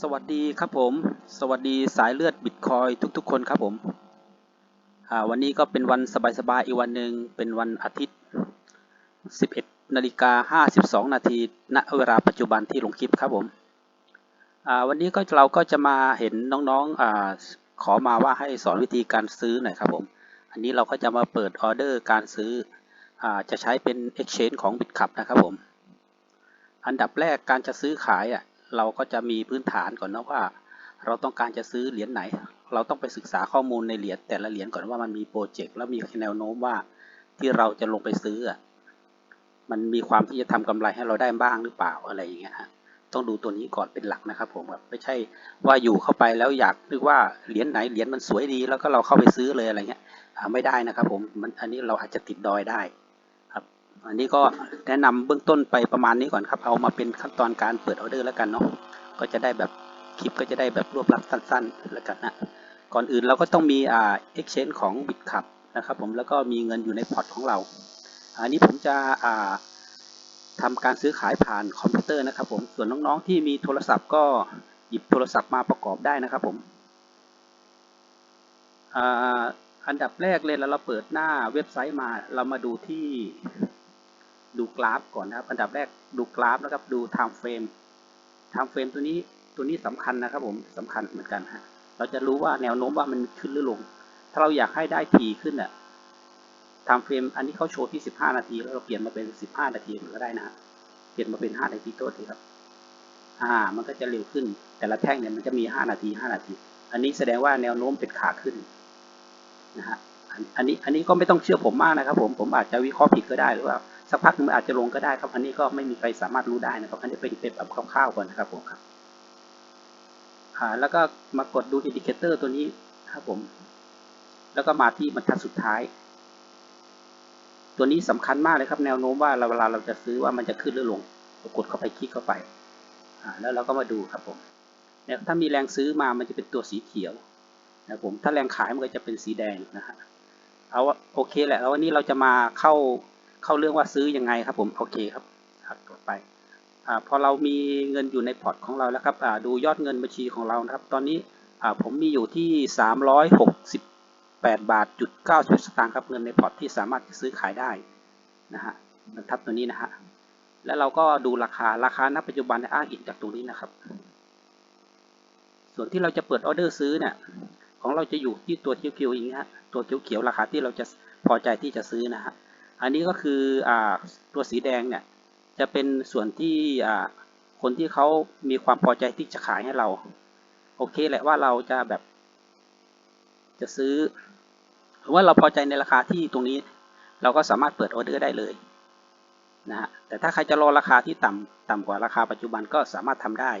สวัสดีครับผม สวัสดีสายเลือดบิตคอยทุกๆ คนครับผมวันนี้ก็เป็นวันสบายๆอีกวันหนึ่งเป็นวันอาทิตย์ 11นาฬิกา52 นาทีณเวลาปัจจุบันที่ลงคลิปครับผมวันนี้ก็เราก็จะมาเห็นน้องๆอขอมาว่าให้สอนวิธีการซื้อหน่อยครับผม อันนี้เราก็จะมาเปิดออเดอร์การซื้ออจะใช้เป็น Exchange ของ BitCup นะครับผม อันดับแรกการจะซื้อขายอะ เราก็จะมีพื้นฐานก่อนนะว่า เราต้องการจะซื้อเหรียญไหน เราต้องไปศึกษาข้อมูลในเหรียญแต่ละเหรียญก่อนว่ามันมีโปรเจกต์แล้วมีแนวโน้มว่าที่เราจะลงไปซื้อมันมีความที่จะทำกำไรให้เราได้บ้างหรือเปล่าอะไรอย่างเงี้ยฮะต้องดูตัวนี้ก่อนเป็นหลักนะครับผมแบบไม่ใช่ว่าอยู่เข้าไปแล้วอยากนึกว่าเหรียญไหนเหรียญมันสวยดี แล้วก็เราเข้าไปซื้อเลยอะไรเงี้ยไม่ได้นะครับผมมันอันนี้เราอาจจะติดดอยได้ อันนี้ก็แนะนำเบื้องต้นไปประมาณนี้ก่อนครับ เอามาเป็นขั้นตอนการเปิดออเดอร์แล้วกันเนาะ ก็จะได้แบบคลิปก็จะได้แบบรวบรัดสั้น ๆ แล้วกันนะ ก่อนอื่นเราก็ต้องมีอ่า exchange ของ BitCup นะครับผมแล้วก็มีเงินอยู่ในพอร์ตของเรา อันนี้ผมจะอ่าทำการซื้อขายผ่านคอมพิวเตอร์นะครับผม ส่วนน้องๆที่มีโทรศัพท์ก็หยิบโทรศัพท์มาประกอบได้นะครับผมอ่าอันดับแรกเลยแล้วเราเปิดหน้าเว็บไซต์มาเรามาดูที่ ดูกราฟก่อนนะครับ อันดับแรกดูกราฟนะครับ ดู time frame time frame ตัวนี้ตัวนี้สำคัญนะครับผมสำคัญเหมือนกันฮะเราจะรู้ว่าแนวโน้มว่ามันขึ้นหรือลง ถ้าเราอยากให้ได้ทีขึ้นอะ time frame อันนี้เขาโชว์ที่ 15 นาที แล้วเราเปลี่ยนมาเป็น 15 นาทีก็ได้นะเปลี่ยนมาเป็น 5 นาทีโทษทีครับ อ่า มันก็จะเร็วขึ้น แต่ละแท่งเนี่ยมันจะมี 5 นาที 5 นาที อันนี้แสดงว่าแนวโน้มเป็นขาขึ้นนะฮะอันนี้อันนี้ก็ไม่ต้องเชื่อผมมากนะครับ ผมผมอาจจะวิเคราะห์ผิดก็ได้หรือว่า สักพักหนึงมันอาจจะลงก็ได้ครับ อันนี้ก็ไม่มีใครสามารถรู้ได้นะครับ อันนี้เป็นเป็นแบบคร่าวๆก่อนนะครับผมครับแล้วก็มากดดูอินดิเคเตอร์ตัวนี้ครับผม แล้วก็มาที่บรรทัดสุดท้าย ตัวนี้สำคัญมากเลยครับ แนวโน้มว่าเราเวลาเราจะซื้อว่ามันจะขึ้นหรือลงกดเข้าไปคลิกเข้าไป แล้วเราก็มาดูครับผมเนี่ยถ้ามีแรงซื้อมามันจะเป็นตัวสีเขียวนะผมถ้าแรงขายมันก็จะเป็นสีแดงนะฮะเอาว่าโอเคแหละแล้ววันนี้เราจะมาเข้า เข้าเรื่องว่าซื้อยังไงครับผมโอเคครับครับต่อไปอ่าพอเรามีเงินอยู่ในพอร์ตของเราแล้วครับอ่าดูยอดเงินบัญชีของเรานะครับ ตอนนี้อ่าผมมีอยู่ที่สามร้อยหกสิบแปดบาทจุดเก้าสิบสตางค์ครับเงินในพอร์ตที่สามารถจะซื้อขายได้นะฮะบรรทัดตัวนี้นะฮะแล้วเราก็ดูราคาราคาณปัจจุบันอ้างอิงจากตรงนี้นะครับ ส่วนที่เราจะเปิดออเดอร์ซื้อเนี่ยของเราจะอยู่ที่ตัวเขียวๆอย่างนี้ฮะตัวเขียวๆราคาที่เราจะพอใจที่จะซื้อนะฮะ อันนี้ก็คืออ่าตัวสีแดงเนี่ยจะเป็นส่วนที่อ่าคนที่เขามีความพอใจที่จะขายให้เรา โอเคแหละว่าเราจะแบบ จะซื้อ หรือว่าเราพอใจในราคาที่ตรงนี้ เราก็สามารถเปิดออเดอร์ได้เลยนะฮะแต่ถ้าใครจะรอราคาที่ต่ำต่ำกว่าราคาปัจจุบันก็สามารถทำได้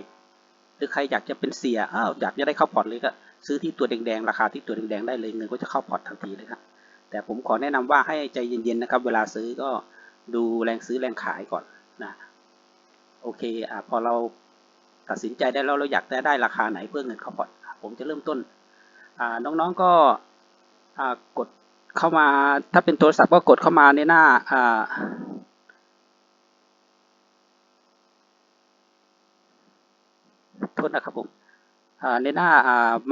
หรือใครอยากจะเป็นเสียอ้าวอยากจะได้เข้าพอร์ตเลยก็ซื้อที่ตัวแดงๆราคาที่ตัวแดงๆได้เลยเงินก็จะเข้าพอร์ตทันทีเลยครับ แต่ผมขอแนะนำว่าให้ใจเย็นๆนะครับ เวลาซื้อก็ดูแรงซื้อแรงขายก่อนนะโอเคอ่าพอเราตัดสินใจได้แล้วเราอยากได้ได้ราคาไหนเพื่อเงินเข้าพอร์ตผมจะเริ่มต้นอ่าน้องๆก็อ่ากดเข้ามาถ้าเป็นโทรศัพท์ก็กดเข้ามาในหน้าอ่าโทษนะครับผมในหน้า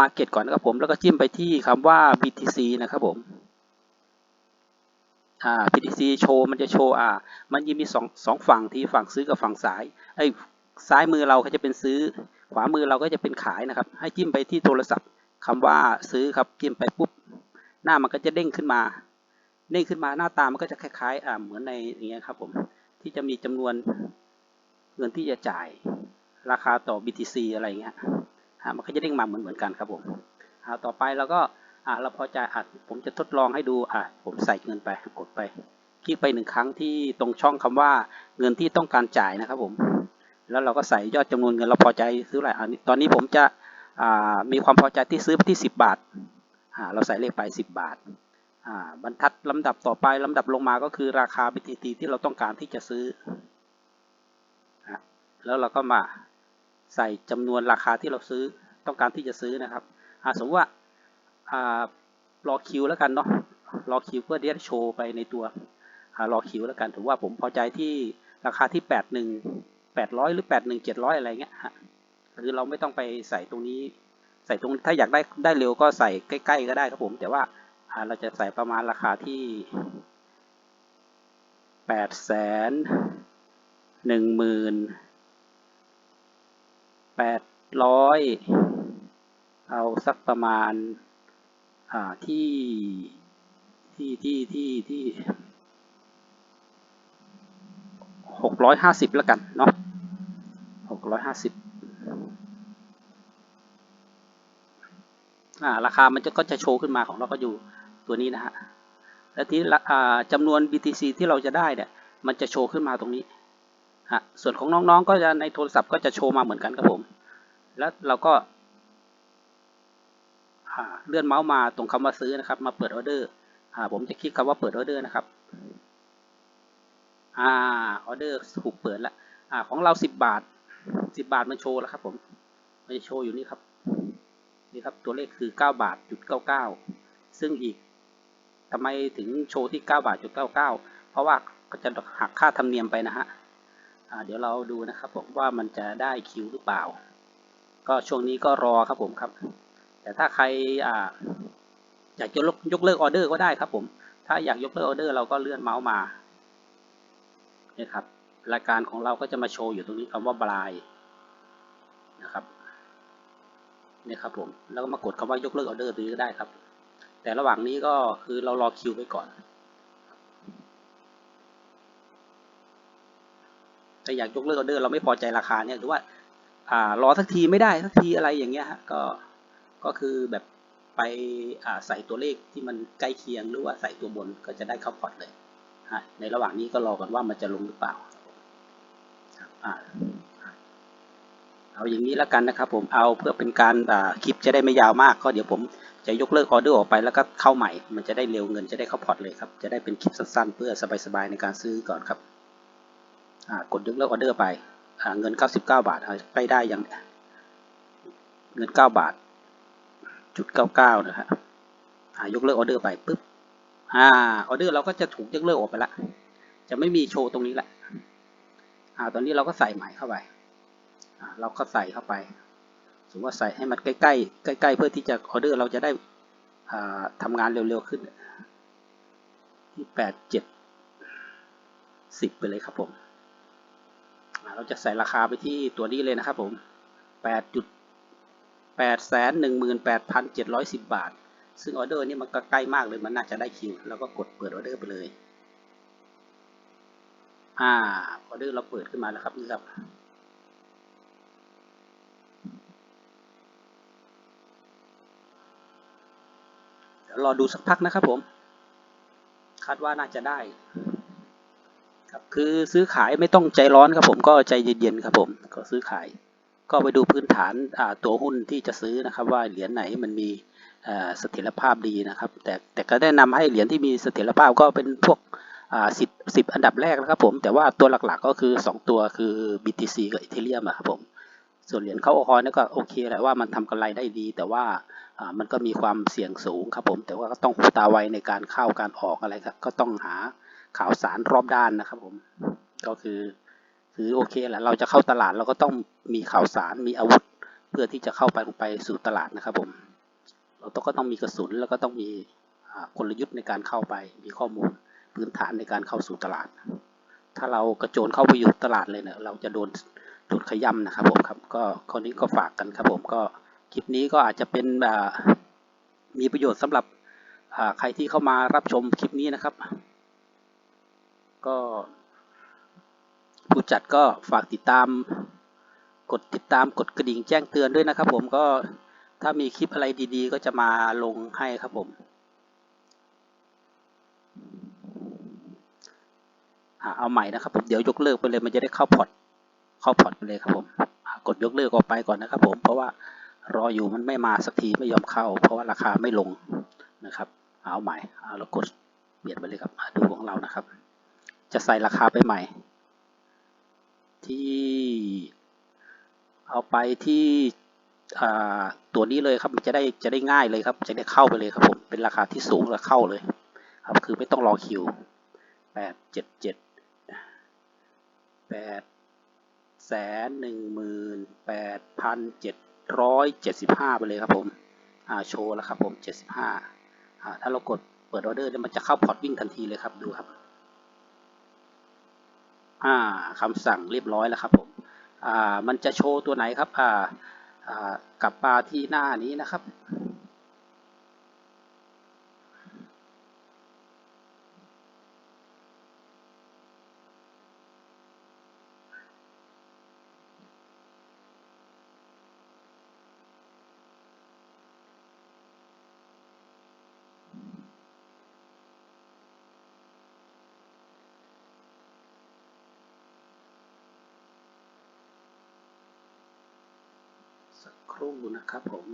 Market ก่อนนะครับผมแล้วก็จิ้มไปที่คำว่า BTC นะครับผม BTC โชว์มันจะโชว์อ่า มันยังมีสองสองฝั่งที่ฝั่งซื้อกับฝั่งซ้ายไอ้ซ้ายมือเราก็จะเป็นซื้อ ขวามือเราก็จะเป็นขายนะครับ ให้จิ้มไปที่โทรศัพท์คำว่าซื้อครับจิ้มไปปุ๊บ หน้ามันก็จะเด้งขึ้นมาเด้งขึ้นมาหน้าตามันก็จะคล้ายๆอ่าเหมือนในอย่างเงี้ยครับผมที่จะมีจำนวนเงินที่จะจ่ายราคาต่อ BTC อะไรเงี้ยมันก็จะเด้งมาเหมือนเหมือนกันครับผมต่อไปเราก็ เราพอใจอะผมจะทดลองให้ดูอะผมใส่เงินไปกดไปคลิกไปหนึ่งครั้งที่ตรงช่องคำว่าเงินที่ต้องการจ่ายนะครับผมแล้วเราก็ใส่ยอดจำนวนเงินเราพอใจซื้ออะไรตอนนี้ผมจะมีความพอใจที่ซื้อไปที่ 10 บาทเราใส่เลขไป 10 บาทบรรทัดลำดับต่อไปลำดับลงมาก็คือราคา BTC ที่เราต้องการที่จะซื้อ แล้วเราก็มาใส่จำนวนราคาที่เราซื้อต้องการที่จะซื้อนะครับสมมติว่า รอคิวแล้วกันเนาะรอคิวเพื่อเดียโชว์ไปในตัวรอคิวแล้วกันถือว่าผมพอใจที่ราคาที่แปดหนึ่งแปดร้อยหรือแปดหนึ่งเจ็ดร้อยอะไรเงี้ยฮะคือเราไม่ต้องไปใส่ตรงนี้ ใส่ตรงถ้าอยากได้ได้เร็วก็ใส่ใกล้ ๆ ก็ได้ครับผม แต่ว่าเราจะใส่ประมาณราคาที่แปดแสนหนึ่งหมื่นแปดร้อยเอาสักประมาณ ที่ที่ที่ที่ที่หกร้อยห้าสิบแล้วกันเนาะหกร้อยห้าสิบราคามันจะก็จะโชว์ขึ้นมาของเราก็อยู่ตัวนี้นะฮะและที่จำนวน BTC ที่เราจะได้เนี่ย มันจะโชว์ขึ้นมาตรงนี้ฮะส่วนของน้องๆ ก็จะในโทรศัพท์ก็จะโชว์มาเหมือนกันครับผม แล้วเราก็ เลื่อนเมาส์มาตรงคำว่าซื้อนะครับ มาเปิดออเดอร์ผมจะคลิกคำว่าเปิดออเดอร์นะครับอ่าออเดอร์ถูกเปิดแล้วอ่าของเราสิบบาทสิบาทมันโชว์แล้วครับ ผมมันจะโชว์อยู่นี่ครับนี่ครับตัวเลขคือ9บาทจุด99ซึ่งอีกทำไมถึงโชว์ที่9บาทจุด99เพราะว่าก็จะหักค่าธรรมเนียมไปนะฮะเดี๋ยวเราดูนะครับผมว่ามันจะได้คิวหรือเปล่า ก็ช่วงนี้ก็รอครับผมครับ แต่ถ้าใครอ่าอยากจะยกเลิกออเดอร์ก็ได้ครับผม ถ้าอยากยกเลิกออเดอร์เราก็เลื่อนเมาส์มาเนี่ยครับ รายการของเราก็จะมาโชว์อยู่ตรงนี้คำว่าบลายนะครับเนี่ยครับผม แล้วก็มากดคำว่ายกเลิกออเดอร์ตรงนี้ก็ได้ครับ แต่ระหว่างนี้ก็คือเรารอคิวไปก่อนถ้าอยากยกเลิกออเดอร์เราไม่พอใจราคาเนี่ยหรือว่า อ่ารอสักทีไม่ได้สักทีอะไรอย่างเงี้ยฮะก็ ก็คือแบบไปใส่ตัวเลขที่มันใกล้เคียงหรือว่าใส่ตัวบนก็จะได้เข้าพอร์ตเลยในระหว่างนี้ก็รอกันว่ามันจะลงหรือเปล่าอ่าเอาอย่างนี้แล้วกันนะครับ ผมเอาเพื่อเป็นการคลิปจะได้ไม่ยาวมากก็เดี๋ยวผมจะยกเลิกออเดอร์ออกไปแล้วก็เข้าใหม่ มันจะได้เร็วเงินจะได้เข้าพอร์ตเลยครับ จะได้เป็นคลิปสั้นๆ เพื่อสบายๆในการซื้อก่อนครับกดยกเลิกออเดอร์ไปเงิน 99 บาทไปได้ยังเงิน 9 บาท จุด99นะฮะยกเลิกออเดอร์ไปปุ๊บอ่าออเดอร์เราก็จะถูกยกเลิกออกไปละ จะไม่มีโชว์ตรงนี้ละอ่าตอนนี้เราก็ใส่ใหม่เข้าไปเราก็ใส่เข้าไปสมมติว่าใส่ให้มันใกล้ๆใกล้ๆเพื่อที่จะออเดอร์เราจะได้ทำงานเร็วๆขึ้น ที่แปดเจ็ดสิบไปเลยครับผมเราจะใส่ราคาไปที่ตัวนี้เลยนะครับผมแปดจุด แปดแสนหนึ่งหมื่นแปดพันเจ็ดร้อยสิบบาท ซึ่งออเดอร์นี่มันก็ใกล้มากเลย มันน่าจะได้คิว แล้วก็กดเปิดออเดอร์ไปเลย อ่า ออเดอร์เราเปิดขึ้นมาแล้วครับนี่ครับรอดูสักพักนะครับผม คาดว่าน่าจะได้ ครับ คือซื้อขายไม่ต้องใจร้อนครับผม ก็ใจเย็นๆครับผม ก็ซื้อขาย ก็ไปดูพื้นฐานตัวหุ้นที่จะซื้อนะครับ ว่าเหรียญไหนมันมีเสถียรภาพดีนะครับ แต่แต่ก็แนะนำให้เหรียญที่มีเสถียรภาพก็เป็นพวกสิบสิบอันดับแรกนะครับผมแต่ว่าตัวหลักๆก็คือ 2 ตัวคือ BTC กับ Ethereum ครับผมส่วนเหรียญเข้าคอยนี่ก็โอเคแหละว่ามันทำกำไรได้ดี แต่ว่ามันก็มีความเสี่ยงสูงครับผม แต่ว่าก็ต้องหูตาไวในการเข้าการออกอะไรครับก็ต้องหาข่าวสารรอบด้านนะครับผมก็คือ คือโอเคแหละเราจะเข้าตลาดเราก็ต้องมีข่าวสารมีอาวุธ เพื่อที่จะเข้าไปไปสู่ตลาดนะครับผมเราต้องก็ต้องมีกระสุนแล้วก็ต้องมีกลยุทธ์ในการเข้าไป มีข้อมูลพื้นฐานในการเข้าสู่ตลาด ถ้าเรากระโจนเข้าไปอยู่ตลาดเลยเนี่ยเราจะโดนโดขย่ำนะครับผมครับก็คนนี้ก็ฝากกันครับผมก็คลิปนี้ก็อาจจะเป็นมีประโยชน์สำหรับใครที่เข้ามารับชมคลิปนี้นะครับ ก็ ผู้จัดก็ฝากติดตาม กดติดตามกดกระดิ่งแจ้งเตือนด้วยนะครับ ผมก็ถ้ามีคลิปอะไรดีๆ ก็จะมาลงให้ครับผมเอาใหม่นะครับผมเดี๋ยวยกเลิกไปเลยมันจะได้เข้าพอร์ตเข้าพอร์ตไปเลยครับผมกดยกเลิกออกไปก่อนนะครับ ผมเพราะว่ารออยู่มันไม่มาสักทีไม่ยอมเข้า เพราะว่าราคาไม่ลงนะครับ เอาใหม่เอาเรากดเปลี่ยนไปเลยครับดูของเรานะครับ จะใส่ราคาไปใหม่ ที่เอาไปที่ตัวนี้เลยครับมันจะได้จะได้ง่ายเลยครับ จะได้เข้าไปเลยครับผมเป็นราคาที่สูงแล้วเข้าเลย ครับคือไม่ต้องรอคิวแปดเจ็ดเจ็ดแปดแสนหนึ่งหมื่นแปดพันเจ็ดร้อยเจ็ดสิบห้าไปเลยครับผมอ่าโชว์แล้วครับผมเจ็ดสิบห้าอ่าถ้าเรากดเปิดออเดอร์เนี่ยมันจะเข้าพอร์ตวิ่งทันทีเลยครับดูครับ อ่าคำสั่งเรียบร้อยแล้วครับผมอ่ามันจะโชว์ตัวไหนครับอ่าอ่ากับปลาที่หน้านี้นะครับ สักครู่นะครับผม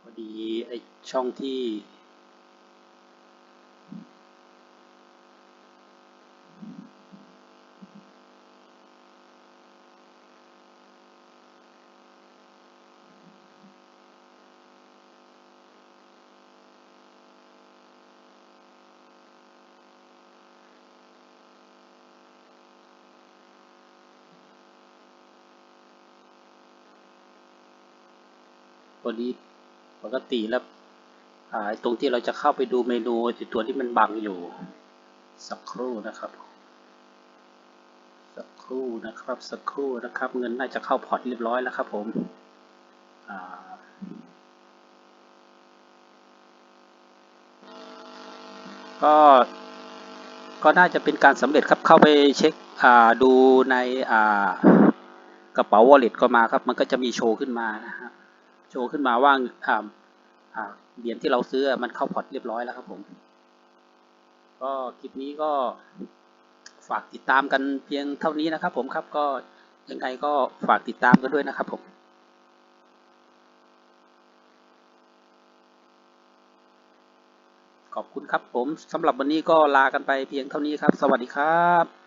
พอดีไอช่องที่ พอดีปกติแล้วตรงที่เราจะเข้าไปดูเมนูไอ้ตัวที่มันบังอยู่ สักครู่นะครับ สักครู่นะครับ สักครู่นะครับ เงินน่าจะเข้าพอร์ตเรียบร้อยแล้วครับผมก็ก็น่าจะเป็นการสำเร็จครับเข้าไปเช็คดูในกระเป๋า wallet ก็มาครับ มันก็จะมีโชว์ขึ้นมานะฮะ โชว์ขึ้นมาว่าเหรียญที่เราซื้อมันเข้าพอร์ตเรียบร้อยแล้วครับผม ก็คลิปนี้ก็ฝากติดตามกันเพียงเท่านี้นะครับผมครับก็ยังไงก็ฝากติดตามกันด้วยนะครับผมขอบคุณครับผมสำหรับวันนี้ก็ลากันไปเพียงเท่านี้ครับ สวัสดีครับ